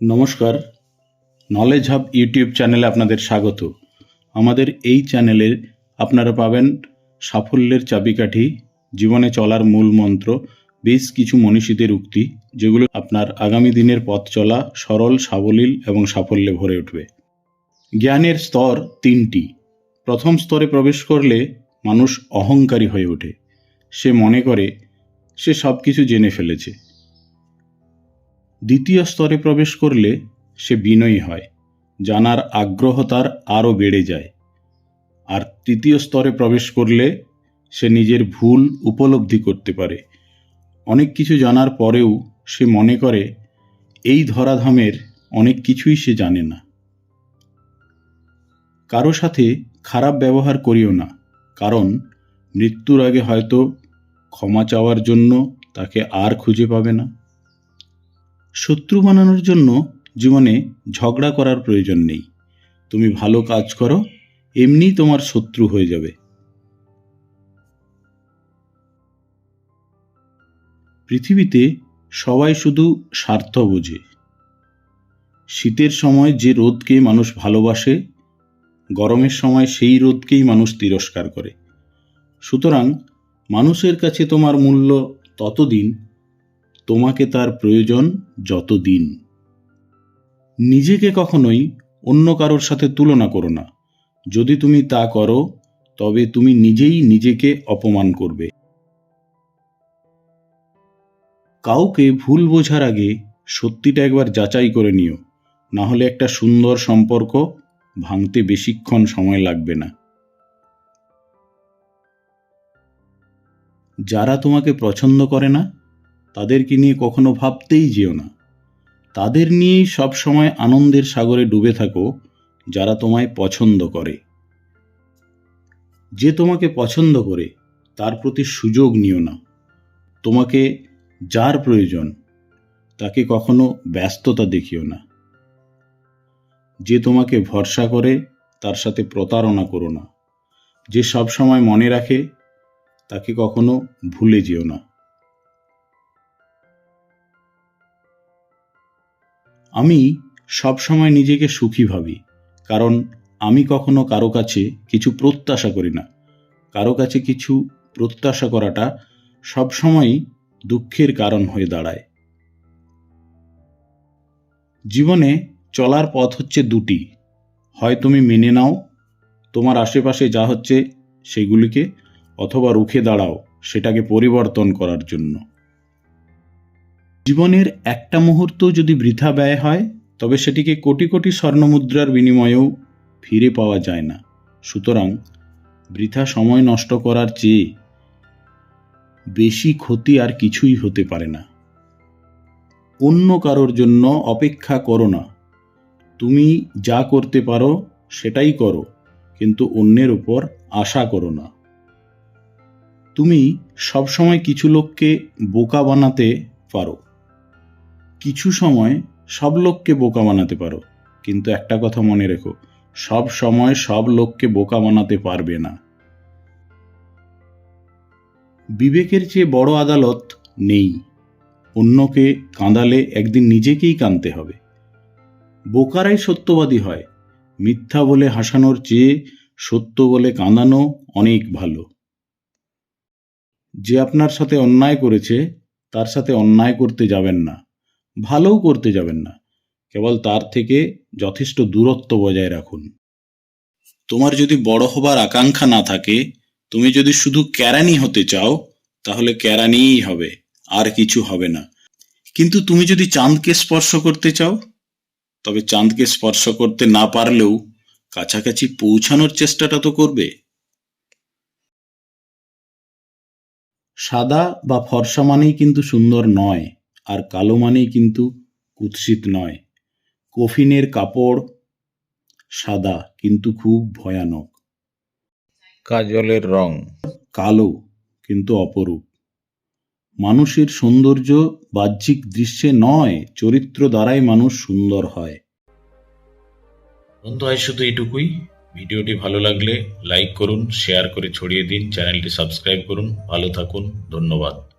নমস্কার। Knowledge hub YouTube চ্যানেলে আপনাদের স্বাগত। আমাদের এই চ্যানেলে আপনারা পাবেন সাফল্যের চাবিকাঠি, জীবনে চলার মূল মন্ত্র, বেশ কিছু মনীষীদের উক্তি, যেগুলো আপনার আগামী দিনের পথ চলা সরল, সাবলীল এবং সাফল্যে ভরে উঠবে। জ্ঞানের স্তর তিনটি। প্রথম স্তরে প্রবেশ করলে মানুষ অহংকারী হয়ে ওঠে। সে মনে করে, সে সব কিছু জেনে ফেলেছে। দ্বিতীয় স্তরে প্রবেশ করলে সে বিনয়ী হয়, জানার আগ্রহ তার আরও বেড়ে যায়। আর তৃতীয় স্তরে প্রবেশ করলে সে নিজের ভুল উপলব্ধি করতে পারে। অনেক কিছু জানার পরেও সে মনে করে, এই ধরাধামের অনেক কিছুই সে জানে না। কারও সাথে খারাপ ব্যবহার করিও না, কারণ মৃত্যুর আগে হয়তো ক্ষমা চাওয়ার জন্য তাকে আর খুঁজে পাবে না। শত্রু বানানোর জন্য জীবনে ঝগড়া করার প্রয়োজন নেই। তুমি ভালো কাজ করো এমনিই তোমার শত্রু হয়ে যাবে। পৃথিবীতে সবাই শুধু স্বার্থ বোঝে। শীতের সময় যে রোদকে মানুষ ভালোবাসে, গরমের সময় সেই রোদকেই মানুষ তিরস্কার করে। সুতরাং মানুষের কাছে তোমার মূল্য ততদিন তোমাকে তার প্রয়োজন যতদিন। নিজেকে কখনোই অন্য কারোর সাথে তুলনা করো না। যদি তুমি তা করো, তবে তুমি নিজেই নিজেকে অপমান করবে। কাউকে ভুল বোঝার আগে সত্যিটা একবার যাচাই করে নিও। না হলে একটা সুন্দর সম্পর্ক ভাঙতে বেশিক্ষণ সময় লাগবে না। যারা তোমাকে পছন্দ করে না তাদেরকে নিয়ে কখনো ভাবতেই যেও না। তাদের নিয়েই সব সময় আনন্দের সাগরে ডুবে থাকো, যারা তোমায় পছন্দ করে। যে তোমাকে পছন্দ করে, তার প্রতি সুযোগ নিও না। তোমাকে যার প্রয়োজন, তাকে কখনো ব্যস্ততা দেখিও না। যে তোমাকে ভরসা করে, তার সাথে প্রতারণা করো না। যে সব সময় মনে রাখে, তাকে কখনো ভুলে যেও না। আমি সবসময় নিজেকে সুখী ভাবি, কারণ আমি কখনো কারও কাছে কিছু প্রত্যাশা করি না। কারও কাছে কিছু প্রত্যাশা করাটা সবসময়ই দুঃখের কারণ হয়ে দাঁড়ায়। জীবনে চলার পথ হচ্ছে দুটি। হয় তুমি মেনে নাও, তোমার আশেপাশে যা হচ্ছে সেগুলিকে, অথবা রুখে দাঁড়াও, সেটাকে পরিবর্তন করার জন্য। জীবনের একটা মুহূর্ত যদি বৃথা ব্যয় হয়, তবে সেটিকে কোটি কোটি স্বর্ণমুদ্রার বিনিময়েও ফিরে পাওয়া যায় না। সুতরাং বৃথা সময় নষ্ট করার চেয়ে বেশি ক্ষতি আর কিছুই হতে পারে না। অন্য কারোর জন্য অপেক্ষা করো না। তুমি যা করতে পারো সেটাই করো, কিন্তু অন্যের উপর আশা করো না। তুমি সবসময় কিছু লোককে বোকা বানাতে পারো। কিছু সময় সব লোককে বোকা বানাতে পারো, কিন্তু একটা কথা মনে রেখো, সব সময় সব লোককে বোকা বানাতে পারবে না। বিবেকের চেয়ে বড় আদালত নেই। অন্যকে কাঁদালে একদিন নিজেকেই কাঁদতে হবে। বোকারাই সত্যবাদী হয়। মিথ্যা বলে হাসানোর চেয়ে সত্য বলে কাঁদানো অনেক ভালো। যে আপনার সাথে অন্যায় করেছে, তার সাথে অন্যায় করতে যাবেন না। ভালোও করতে যাবেন না। কেবল তার থেকে যথেষ্ট দূরত্ব বজায় রাখুন। তোমার যদি বড় হবার আকাঙ্ক্ষা না থাকে, তুমি যদি শুধু ক্যারানি হতে চাও, তাহলে ক্যারানিই হবে, আর কিছু হবে না। কিন্তু তুমি যদি চাঁদকে স্পর্শ করতে চাও, তবে চাঁদকে স্পর্শ করতে না পারলেও কাছাকাছি পৌঁছানোর চেষ্টাটা তো করবে। সাদা বা ফর্সা মানেই কিন্তু সুন্দর নয়। আর কালো মানেই কিন্তু কুৎসিত নয়। কফিনের কাপড় সাদা কিন্তু খুব ভয়ানক। কাজলের রং। কালো কিন্তু অপরূপ। মানুষের সৌন্দর্য বাহ্যিক দৃশ্যে নয় চরিত্র দ্বারাই মানুষ সুন্দর হয়। বন্ধু আজ শুধু এটুকুই ভিডিওটি ভালো লাগলে লাইক করুন শেয়ার করে ছড়িয়ে দিন চ্যানেলটি সাবস্ক্রাইব করুন। ভালো থাকুন ধন্যবাদ।